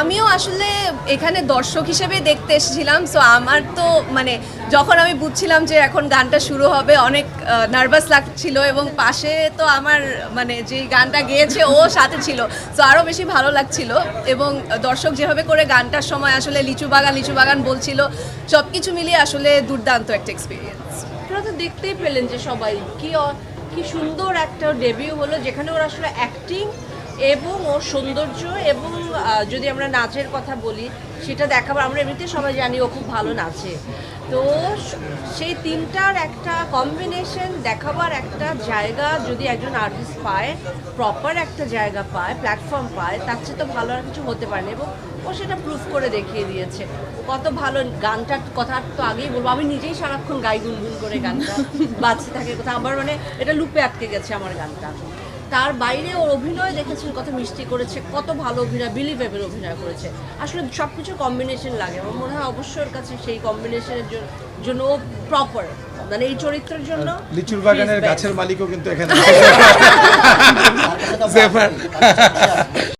আমিও আসলে এখানে দর্শক হিসেবে দেখতে এসেছিলাম সো আমার তো মানে যখন আমি বুঝছিলাম যে এখন গানটা শুরু হবে, অনেক নার্ভাস লাগছিল এবং পাশে তো আমার মানে যে গানটা গেয়েছে ও সাথে ছিল সো আরও বেশি ভালো লাগছিল এবং দর্শক যেভাবে করে গানটার সময় আসলে লিচু বাগান লিচু বাগান বলছিল সব কিছু মিলিয়ে আসলে দুর্দান্ত একটা এক্সপিরিয়েন্স আপনারা তো দেখতেই পেলেন যে সবাই কি কি সুন্দর একটা ডেবিউ হলো, যেখানে ওরা আসলে অ্যাক্টিং এবং ওর সৌন্দর্য এবং যদি আমরা নাচের কথা বলি সেটা দেখাবার আমরা এমনিতে সবাই জানি ও খুব ভালো নাচে। তো সেই তিনটার একটা কম্বিনেশন দেখাবার একটা জায়গা যদি একজন আর্টিস্ট পায় প্রপার একটা জায়গা পায় প্ল্যাটফর্ম পায় তার চেয়ে তো ভালো আর কিছু হতে পারে না এবং ও সেটা প্রুফ করে দেখিয়ে দিয়েছে। কত ভালো গানটার কথা তো আগেই বলব আমি নিজেই সারাক্ষণ গাই গুনগুন করে গানটা বাজতে থাকে কথা। আমার মানে এটা লুপে আটকে গেছে আমার গানটা। তার বাইরে ওর অভিনয় দেখেছেন কত মিষ্টি করেছে কত ভালো অভিনয় বিলিভেবল অভিনয় করেছে। আসলে সব কিছু কম্বিনেশন লাগে আমার মনে হয় অবশ্যই ওর কাছে সেই কম্বিনেশনের জন্য ও প্রপার মানে এই চরিত্রের জন্য লিচুর বাগানের গাছের মালিকও কিন্তু এখানে।